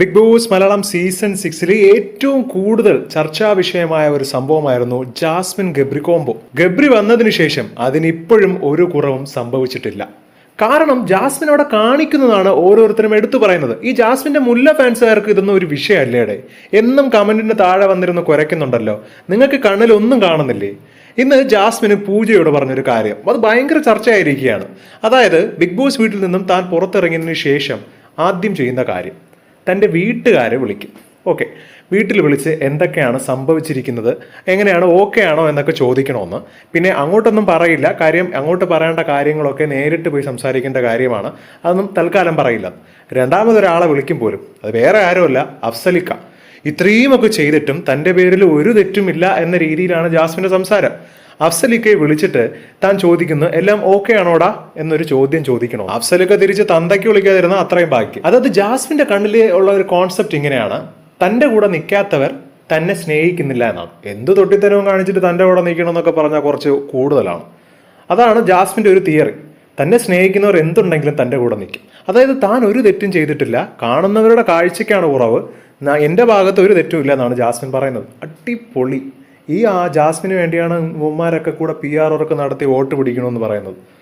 Big Boss Malayalam season സിക്സിലെ ഏറ്റവും കൂടുതൽ ചർച്ചാ വിഷയമായ ഒരു സംഭവമായിരുന്നു ജാസ്മിൻ ഗബ്രി കോംബോ. ഗബ്രി വന്നതിന് ശേഷം അതിനിപ്പോഴും ഒരു കുറവും സംഭവിച്ചിട്ടില്ല. കാരണം ജാസ്മിൻ അവിടെ കാണിക്കുന്നതാണ് ഓരോരുത്തരും എടുത്തു പറയുന്നത്. ഈ ജാസ്മിന്റെ മുല്ല ഫാൻസുകാർക്ക് ഇതൊന്നും ഒരു വിഷയമല്ലേടെ എന്നും കമന്റിന് താഴെ വന്നിരുന്ന് കുരയ്ക്കുന്നുണ്ടല്ലോ. നിങ്ങൾക്ക് കണ്ണിൽ ഒന്നും കാണുന്നില്ലേ? ഇന്ന് ജാസ്മിന് പൂജയോട് പറഞ്ഞൊരു കാര്യം. അത് ഭയങ്കര ചർച്ചയായിരിക്കുകയാണ്. അതായത് ബിഗ് ബോസ് വീട്ടിൽ നിന്നും താൻ പുറത്തിറങ്ങിയതിനു ശേഷം ആദ്യം ചെയ്യുന്ന കാര്യം. തന്റെ വീട്ടുകാരെ വിളിക്കും. ഓക്കെ. വീട്ടിൽ വിളിച്ച് എന്തൊക്കെയാണ് സംഭവിച്ചിരിക്കുന്നത് എങ്ങനെയാണ് ഓക്കെ ആണോ എന്നൊക്കെ ചോദിക്കണമെന്ന്. പിന്നെ അങ്ങോട്ടൊന്നും പറയില്ല. കാര്യം അങ്ങോട്ട് പറയേണ്ട കാര്യങ്ങളൊക്കെ നേരിട്ട് പോയി സംസാരിക്കേണ്ട കാര്യമാണ്. അതൊന്നും തൽക്കാലം പറയില്ല. രണ്ടാമതൊരാളെ വിളിക്കും പോലും. അത് വേറെ ആരുമല്ല. അഫ്സലിക്ക. ഇത്രയുമൊക്കെ ചെയ്തിട്ടും തന്റെ പേരിൽ ഒരു തെറ്റുമില്ല എന്ന രീതിയിലാണ് ജാസ്മിന്റെ സംസാരം. അഫ്സലിക്കയെ വിളിച്ചിട്ട് താൻ ചോദിക്കുന്നു എല്ലാം ഓക്കെ ആണോടാ? എന്നൊരു ചോദ്യം ചോദിക്കണോ? അഫ്സലിക്ക തിരിച്ച് തന്തയ്ക്ക് വിളിക്കാതിരുന്ന അത്രയും ബാക്കി അതായത് ജാസ്മിന്റെ കണ്ണിൽ ഉള്ള ഒരു കോൺസെപ്റ്റ് ഇങ്ങനെയാണ്. തന്റെ കൂടെ നിൽക്കാത്തവർ തന്നെ സ്നേഹിക്കുന്നില്ല എന്നാണ്. എന്ത് തൊട്ടിത്തരവും കാണിച്ചിട്ട് തന്റെ കൂടെ നിൽക്കണം എന്നൊക്കെ പറഞ്ഞാൽ കുറച്ച് കൂടുതലാണ്. അതാണ് ജാസ്മിന്റെ ഒരു തിയറി. തന്നെ സ്നേഹിക്കുന്നവർ എന്തുണ്ടെങ്കിലും തന്റെ കൂടെ നിൽക്കും. അതായത് താൻ ഒരു തെറ്റും ചെയ്തിട്ടില്ല. കാണുന്നവരുടെ കാഴ്ചയ്ക്കാണ് കുറവ് എന്റെ ഭാഗത്ത് ഒരു തെറ്റും ഇല്ല എന്നാണ് ജാസ്മിൻ പറയുന്നത്. അടിപൊളി. ഈ ആ ജാസ്മിന് വേണ്ടിയാണ് ഉമ്മാരൊക്കെ കൂടെ പി ആർ വർക്ക് നടത്തി വോട്ട് പിടിക്കണമെന്ന് പറയുന്നത്.